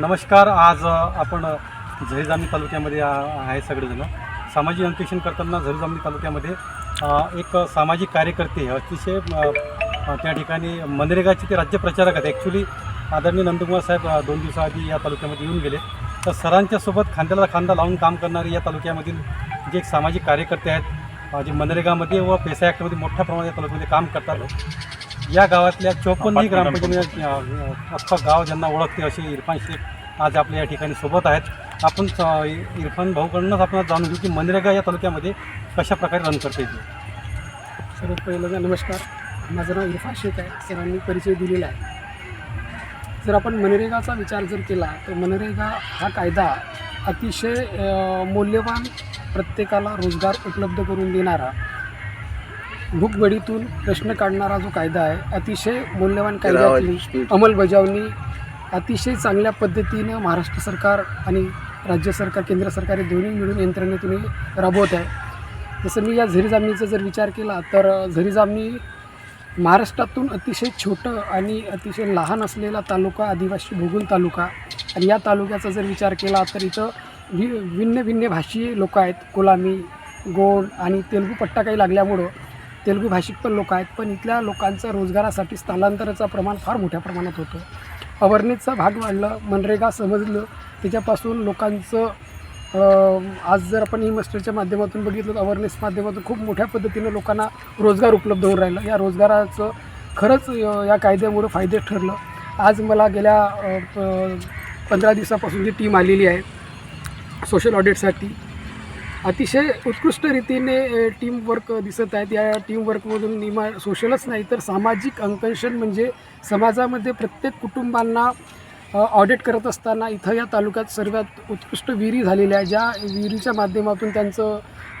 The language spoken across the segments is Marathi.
नमस्कार आज आपण झरीजामणी तालुक्यामध्ये आहे सगळेजण. सामाजिक अंकेक्षण करताना झरीजामणी तालुक्यामध्ये एक सामाजिक कार्यकर्ते अतिशय त्या ठिकाणी मनरेगाचे ते राज्य प्रचारक आहेत. ॲक्च्युली आदरणीय नंदकुमार साहेब दोन दिवसाआधी या तालुक्यामध्ये येऊन गेले. तर सरांच्या सोबत खांद्याला खांदा लावून काम करणारे या तालुक्यामधील जे एक सामाजिक कार्यकर्ते आहेत जे मनरेगामध्ये व पेसा ॲक्टमध्ये मोठ्या प्रमाणात या तालुक्यामध्ये काम करतात. या गावातल्या चौपन्नही ग्रामपंचायत अख्खं गाव ज्यांना ओळखते असे इरफान शेख आज आपल्या या ठिकाणी सोबत आहेत. आपण इरफान भाऊकडूनच आपण जाणून घेऊ की मनरेगा या तालुक्यामध्ये कशा प्रकारे रन करता येईल सर्वात पहिल्यांदा नमस्कार. माझं नाव इरफान शेख आहे. सरांनी परिचय दिलेला आहे. जर आपण मनरेगाचा विचार जर केला तर मनरेगा हा कायदा अतिशय मौल्यवान प्रत्येकाला रोजगार उपलब्ध करून देणारा भूकबडीतून प्रश्न काढणारा जो कायदा आहे अतिशय मौल्यवान कायद्यातली अंमलबजावणी अतिशय चांगल्या पद्धतीनं महाराष्ट्र सरकार आणि राज्य सरकार केंद्र सरकार हे दोन्ही मिळून यंत्रणेतून राबवत आहे. जसं मी या झरीजामणीचा जर विचार केला तर झरीजामणी महाराष्ट्रातून अतिशय छोटं आणि अतिशय लहान असलेला तालुका आदिवासी भूगोल तालुका. आणि या तालुक्याचा जर विचार केला तर इथं वि भिन्न भिन्न भाषीय लोक आहेत. कोलामी गोंड आणि तेलगू पट्टा काही लागल्यामुळं तेलगू भाषिक पण लोक आहेत पण इथल्या लोकांचं रोजगारासाठी स्थलांतराचं प्रमाण फार मोठ्या प्रमाणात होतं. अवेअरनेसचा भाग वाढलं मनरेगा समजलं त्याच्यापासून लोकांचं आज जर आपण ई मस्टरच्या माध्यमातून बघितलं तर अवेअरनेस माध्यमातून खूप मोठ्या पद्धतीनं लोकांना रोजगार उपलब्ध होऊन राहिलं. या रोजगाराचं खरंच या कायद्यामुळं फायदे ठरलं. आज मला गेल्या प- पंधरा दिवसापासून जी टीम आलेली आहे सोशल ऑडिटसाठी अतिशय उत्कृष्ट रीतीने टीमवर्क दिसत आहेत. या टीमवर्कमधून निमा सोशलच नाही तर सामाजिक अंकशन म्हणजे समाजामध्ये प्रत्येक कुटुंबांना ऑडिट करत असताना इथं या तालुक्यात सर्वात उत्कृष्ट विहिरी झालेल्या आहे ज्या विहिरीच्या माध्यमातून त्यांचं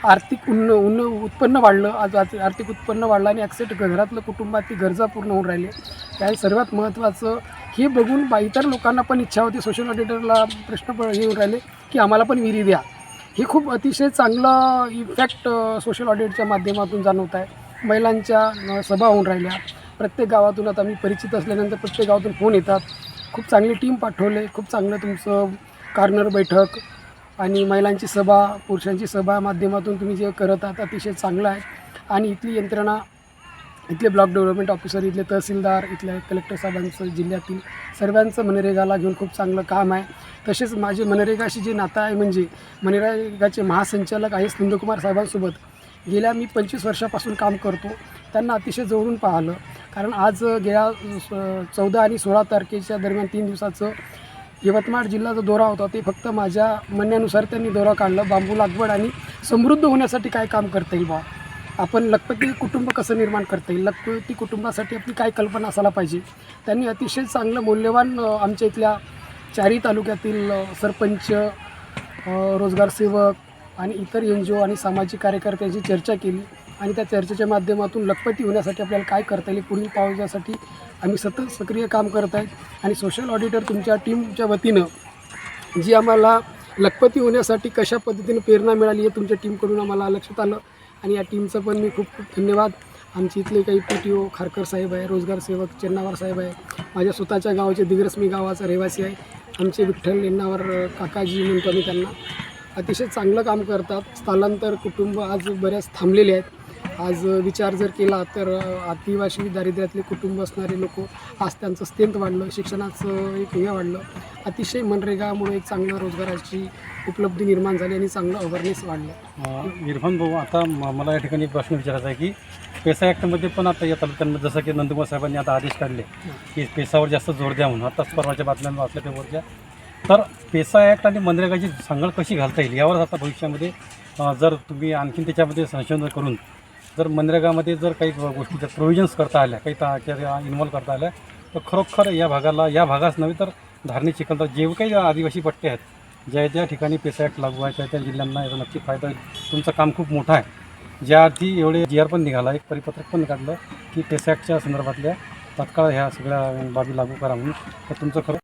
आर्थिक उन्न उन्न उत्पन्न वाढलं. आज आर्थिक उत्पन्न वाढलं आणि ॲक्सेप्ट घरातलं कुटुंबातील गरजा पूर्ण होऊन राहिले. त्या सर्वात महत्त्वाचं हे बघून बा इतर लोकांना पण इच्छा होती. सोशल ऑडिटरला प्रश्न हे येऊन राहिले की आम्हाला पण विहिरी द्या. हे खूप अतिशय चांगलं इफेक्ट सोशल ऑडिटच्या माध्यमातून जाणवत आहे. महिलांच्या सभा होऊन राहिल्या. प्रत्येक गावातून आता मी परिचित असल्यानंतर प्रत्येक गावातून फोन येतात. खूप चांगली टीम पाठवले. खूप चांगलं तुमचं कार्नर बैठक आणि महिलांची सभा पुरुषांची सभा माध्यमातून तुम्ही जे करत आहात अतिशय चांगलं आहे. आणि इथली यंत्रणा इथले ब्लॉक डेव्हलपमेंट ऑफिसर इथले तहसीलदार इथल्या कलेक्टर साहेबांचं जिल्ह्यातील सर्वांचं मनरेगाला घेऊन खूप चांगलं काम आहे. तसेच माझे मनरेगाशी जे नातं आहे म्हणजे मनरेगाचे महासंचालक आहे नंदकुमार साहेबांसोबत गेल्या मी पंचवीस वर्षापासून काम करतो. त्यांना अतिशय जवळून पाहिलं. कारण आज गेल्या चौदा आणि सोळा तारखेच्या दरम्यान तीन दिवसाचं यवतमाळ जिल्हा जो दौरा होता. ते फक्त माझ्या म्हणण्यानुसार त्यांनी दौरा काढला. बांबू लागवड आणि समृद्ध होण्यासाठी काय काम करता येईल बा आपण लखपती कुटुंब कसं निर्माण करता येईल? लखपती कुटुंबासाठी आपली काय कल्पना असायला पाहिजे? त्यांनी अतिशय चांगलं मौल्यवान आमच्या इथल्या चारही तालुक्यातील सरपंच रोजगार सेवक आणि इतर एन जी ओ आणि सामाजिक कार्यकर्त्यांची चर्चा केली आणि त्या चर्चेच्या माध्यमातून लखपती होण्यासाठी आपल्याला काय करता येईल पुढील पावसासाठी आम्ही सतत सक्रिय काम करत आहेत. आणि सोशल ऑडिटर तुमच्या टीमच्या वतीनं जी आम्हाला लखपती होण्यासाठी कशा पद्धतीने प्रेरणा मिळाली हे तुमच्या टीमकडून आम्हाला लक्षात आलं. आणि या टीमचं पण मी खूप खूप धन्यवाद. आमचे इथले काही पी टी ओ खारकर साहेब आहे रोजगार सेवक चेन्नावर साहेब आहे. माझ्या स्वतःच्या गावाचे दिग्रस्मी गावाचा रहिवासी आहे. आमचे विठ्ठल येन्नावर काकाजी म्हणतो मी त्यांना. अतिशय चांगलं काम करतात. स्थलांतर कुटुंब आज बऱ्याच थांबलेले आहेत. आज विचार जर केला तर आदिवासी दारिद्र्यातले कुटुंब असणारे लोक आज त्यांचं स्ट्रेंथ वाढलं शिक्षणाचं एक हे वाढलं. अतिशय मनरेगामुळे एक चांगलं रोजगाराची उपलब्धी निर्माण झाली आणि चांगलं अवेअरनेस वाढलं. इरफान भाऊ आता मला या ठिकाणी प्रश्न विचारायचा आहे की पेसा ॲक्टमध्ये पण आता या तालुक्यांमध्ये जसं की नंदकुमार साहेबांनी आता आदेश काढले की पेसावर जास्त जोर द्या म्हणून आताच परवाच्या बातम्या वाचल्या पेपरच्या तर पेसा ॲक्ट आणि मनरेगाची सांगड कशी घालता येईल यावर आता भविष्यामध्ये जर तुम्ही आणखीन त्याच्यामध्ये संशोधन करून जर मनरेगामध्ये जर काही गोष्टीच्या प्रोव्हिजन्स करता आल्या काही त्या इन्व्हॉल्व करता आल्या तर खरोखर या भागाला या भागास नव्हे तर धारणी चिखलदर जे काही आदिवासी पट्टे आहेत ज्या ज्या ठिकाणी पेसा ॲक्ट लागू आहे त्या त्या जिल्ह्यांना याचा नक्की फायदा होईल तुमचं काम खूप मोठं आहे. ज्याआधी एवढे जी आर पण निघाला एक परिपत्रक पण काढलं की पेसा ॲक्टच्या संदर्भातल्या तत्काळ ह्या सगळ्या बाबी लागू करा म्हणून तर तुमचं खरं